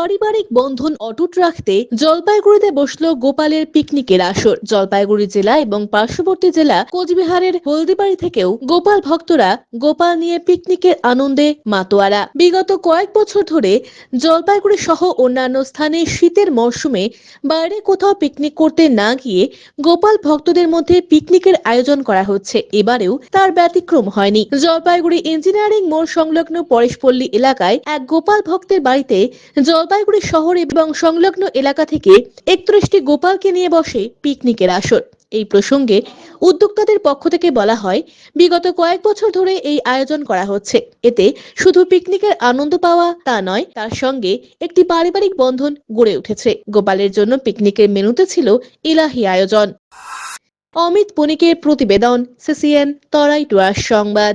পারিবারিক বন্ধন অটুট রাখতে জলপাইগুড়িতে বসল গোপালের পিকনিকের আসর। জলপাইগুড়ি জেলা এবং পার্শ্ববর্তী জেলা কোচবিহারের হলদিবাড়ি থেকেও গোপাল ভক্তরা গোপাল নিয়ে পিকনিকের আনন্দে মাতোয়ারা। বিগত কয়েক বছর ধরে জলপাইগুড়ি সহ অন্যান্য স্থানে শীতের মরশুমে বাইরে কোথাও পিকনিক করতে না গিয়ে গোপাল ভক্তদের মধ্যে পিকনিকের আয়োজন করা হচ্ছে। এবারেও তার ব্যতিক্রম হয়নি। জলপাইগুড়ি ইঞ্জিনিয়ারিং মোড় সংলগ্ন পরেশপল্লী এলাকায় এক গোপাল ভক্তের বাড়িতে জলপাইগুড়ি শহর এবং সংলগ্ন এলাকা থেকে একত্রিশটি গোপালকে নিয়ে বসে পিকনিকের আসর। এই প্রসঙ্গে উদ্যোক্তাদের পক্ষ থেকে বলা হয়, বিগত কয়েক বছর ধরে এই আয়োজন করা হচ্ছে। এতে শুধু পিকনিকের আনন্দ পাওয়া তা নয়, তার সঙ্গে একটি পারিবারিক বন্ধন গড়ে উঠেছে। গোপালের জন্য পিকনিকের মেনুতে ছিল ইলাহি আয়োজন। অমিত বণিকের প্রতিবেদন, সিসিএন, তরাই টুয়ার সংবাদ।